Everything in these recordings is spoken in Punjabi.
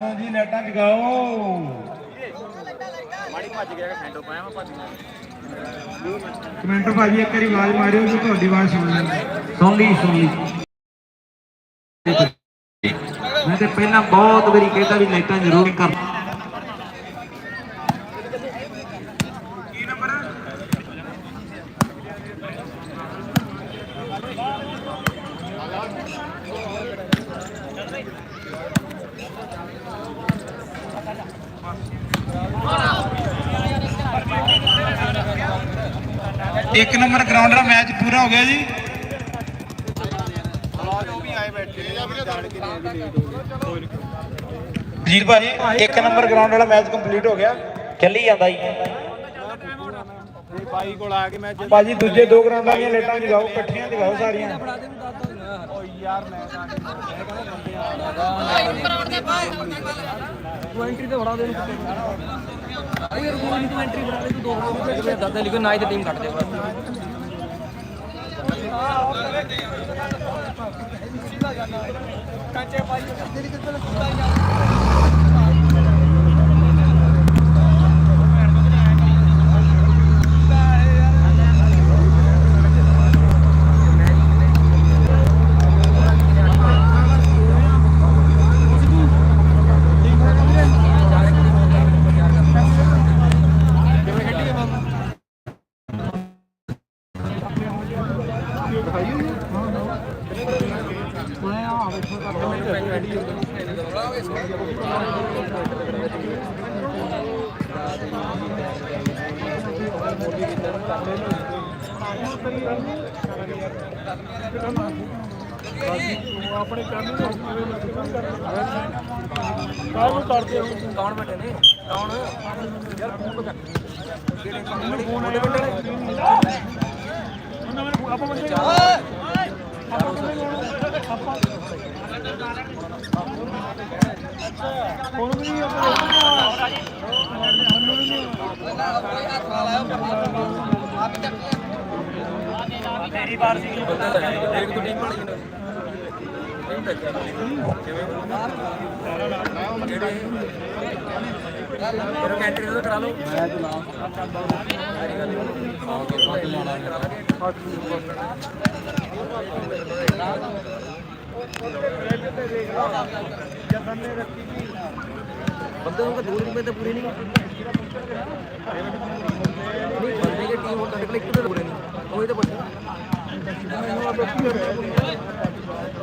ਜੀ ਲਾਈਟਾਂ ਜਗਾਓ। ਮਾੜੀ ਭੱਜ ਗਿਆ ਖੈਂਡੋ ਪਾਇਆ ਮੈਂ ਭੱਜ ਕਮੈਂਟਰ ਭਾਜੀ ਇੱਕ ਵਾਰੀ ਆਵਾਜ਼ ਮਾਰਿਓ ਕਿ ਤੁਹਾਡੀ ਆਵਾਜ਼ ਸੁਣ ਲੈਂਦੇ ਸੁਣ ਲਈ ਸੁਣ ਲਈ। ਮੈਂ ਤੇ ਪਹਿਲਾਂ ਬਹੁਤ ਵਾਰੀ ਕਹਿੰਦਾ ਵੀ ਲਾਈਟਾਂ ਜ਼ਰੂਰ ਕਰ। ਇੱਕ ਨੰਬਰ ਗਰਾਊਂਡ ਦਾ ਮੈਚ ਪੂਰਾ ਹੋ ਗਿਆ ਜੀ। ਜੀ ਭਾਜੀ ਇੱਕ ਨੰਬਰ ਗਰਾਊਂਡ ਵਾਲਾ ਮੈਚ ਕੰਪਲੀਟ ਹੋ ਗਿਆ। ਚੱਲੀ ਜਾਂਦਾ ਜੀ। ਬਾਈ ਕੋਲ ਆ ਕੇ ਮੈਂ ਭਾਜੀ ਦੂਜੇ ਦੋ ਗਰਾਊਂਡਾਂ ਦੀਆਂ ਲਾਈਟਾਂ ਜਗਾਓ ਇਕੱਠੀਆਂ ਜਗਾਓ ਸਾਰੀਆਂ। ਯਾਰ ਮੈਂ ਤਾਂ ਤੂੰ ਐਂਟਰੀ ਤੇ ਫੜਾ ਦੇ ਇਹਨੂੰ ਯਾਰ ਗੋਲ ਨਹੀਂ ਤੂੰ ਐਂਟਰੀ ਫੜਾ ਦੇ ਤੂੰ ਦੋ ਰੁਪਏ ਦਾਦਾ ਲਿਖੋ ਨਾ ਹੀ ਤੇ ਟੀਮ ਕੱਟ ਦੇ ਬਸ। ਕੌਣ ਬੈਠੇ ਨੇ ਕੌਣ ਯਾਰ ਫੋਨ ਤੋਂ ਕਿਹੜੇ ਕੰਮ ਫੋਨ ਆਇਆ ਉਹਨਾਂ ਮੈਨੂੰ ਆਪਾਂ ਬੰਦੇ ਤੇਰੀ ਵਾਰ ਸੀ ਬੰਦਾ ਤਾਂ ਇੱਕ ਤੋਂ ਟੀਮ ਵਾਲੀ ਨਹੀਂ ਤਾਂ ਕਿਵੇਂ ਜਿਹੜੇ ਤੇਰਾ ਕੈਂਟਰੀ ਤੋਂ ਕਰਾ ਲਓ ਮੈਂ ਤਾਂ ਸਾਰੀ ਗੱਲ ਆਓ ਕੇ ਬਾਅਦ ਲਾਣਾ ਬੰਦੇ ਨੂੰ ਦੂਰ ਰੁਪਏ ਤੇ ਪੂਰੇ ਨਹੀਂ। ਨਹੀਂ, ਬੰਦੇ ਦੀ ਟੀਮ ਹੁਣ ਤੁਹਾਡੇ ਇੱਕ ਤੇ ਲੋੜ ਨਹੀਂ। ਉਹ ਇਹ ਤਾਂ ਪੁੱਛ।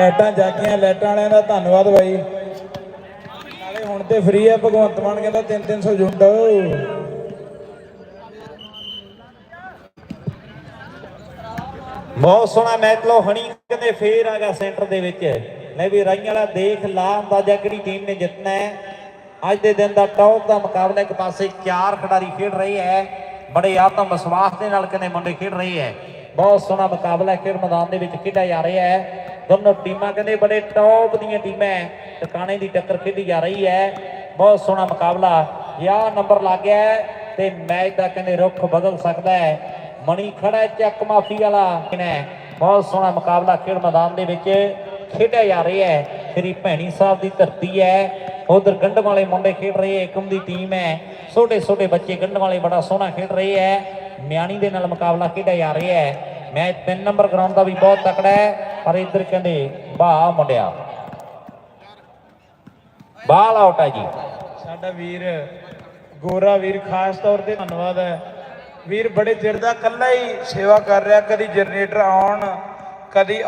ਲਾਈਟਾਂ ਜਾਗੀਆਂ, ਲਾਈਟਾਂ ਵਾਲਿਆਂ ਦਾ ਧੰਨਵਾਦ ਬਾਈ। ਨਾਲੇ ਹੁਣ ਤੇ ਫ੍ਰੀ ਹੈ ਭਗਵੰਤ ਮਾਨ ਕਹਿੰਦਾ 3-300 ਜੁੰਡ। ਬਹੁਤ ਸੋਹਣਾ ਮੈਚ ਲੋ ਹਣੀ ਕਹਿੰਦੇ ਫੇਰ ਆ ਸੈਂਟਰ ਦੇ ਵਿੱਚ। ਲੈ ਵੀ ਰਾਈਆਂ ਵਾਲਾ ਦੇਖ ਲਾ ਅੰਦਾਜ਼ਾ ਕਿਹੜੀ ਟੀਮ ਨੇ ਜਿੱਤਣਾ ਹੈ। ਅੱਜ ਦੇ ਦਿਨ ਦਾ ਟੌਪ ਦਾ ਮੁਕਾਬਲਾ ਇੱਕ ਪਾਸੇ ਚਾਰ ਖਿਡਾਰੀ ਖੇਡ ਰਹੇ ਹੈ। ਬੜੇ ਆਤਮ ਵਿਸ਼ਵਾਸ ਦੇ ਨਾਲ ਕਹਿੰਦੇ ਮੁੰਡੇ ਖੇਡ ਰਹੇ ਹੈ। ਬਹੁਤ ਸੋਹਣਾ ਮੁਕਾਬਲਾ ਖੇਡ ਮੈਦਾਨ ਦੇ ਵਿੱਚ ਖੇਡਿਆ ਜਾ ਰਿਹਾ ਹੈ। ਦੋਨੋਂ ਟੀਮਾਂ ਕਹਿੰਦੇ ਬੜੇ ਟੌਪ ਦੀਆਂ ਟੀਮਾਂ ਹੈ ਟਿਕਾਣੇ ਦੀ ਟੱਕਰ ਖੇਡੀ ਜਾ ਰਹੀ ਹੈ ਬਹੁਤ ਸੋਹਣਾ ਮੁਕਾਬਲਾ। ਯਾ ਨੰਬਰ ਲੱਗ ਗਿਆ ਹੈ ਤੇ ਮੈਚ ਦਾ ਕਹਿੰਦੇ ਰੁੱਖ ਬਦਲ ਸਕਦਾ ਹੈ ਮਣੀ ਖੜਾ ਚੱਕ ਮਾਫੀ ਵਾਲਾ। ਨੇ ਬਹੁਤ ਸੋਹਣਾ ਮੁਕਾਬਲਾ ਖੇਡ ਮੈਦਾਨ ਦੇ ਵਿੱਚ ਖੇਡਿਆ ਜਾ ਰਿਹਾ ਹੈ ਸ੍ਰੀ ਭੈਣੀ ਸਾਹਿਬ ਦੀ ਧਰਤੀ ਹੈ ਉਧਰ ਗੰਢਮ ਵਾਲੇ ਮੁੰਡੇ ਖੇਡ ਰਹੇ ਹੈ ਏਕਮ ਦੀ ਟੀਮ ਹੈ ਛੋਟੇ ਛੋਟੇ ਬੱਚੇ ਗੰਢਮ ਵਾਲੇ ਬੜਾ ਸੋਹਣਾ ਖੇਡ ਰਹੇ ਹੈ ਮਿਆਣੀ ਦੇ ਨਾਲ ਮੁਕਾਬਲਾ ਖੇਡਿਆ ਜਾ ਰਿਹਾ ਹੈ ਮੈਚ 3 ਨੰਬਰ ਗਰਾਊਂਡ ਦਾ ਵੀ ਬਹੁਤ ਤਕੜਾ ਹੈ ਪਰ ਇੱਧਰ ਕਹਿੰਦੇ ਬਾਹ ਮੁੰਡਿਆ। ਬਾਲ ਆਊਟ ਹੈ ਜੀ। ਸਾਡਾ ਵੀਰ, ਗੋਰਾ ਵੀਰ, ਖਾਸ ਤੌਰ ਤੇ ਧੰਨਵਾਦ ਹੈ। ਵੀਰ, ਬੜੇ ਚਿਰ ਦਾ ਇਕੱਲਾ ਹੀ ਸੇਵਾ ਕਰ ਰਿਹਾ, ਕਦੀ ਜਨਰੇਟਰ ਆਉਣ, ਕਦੀ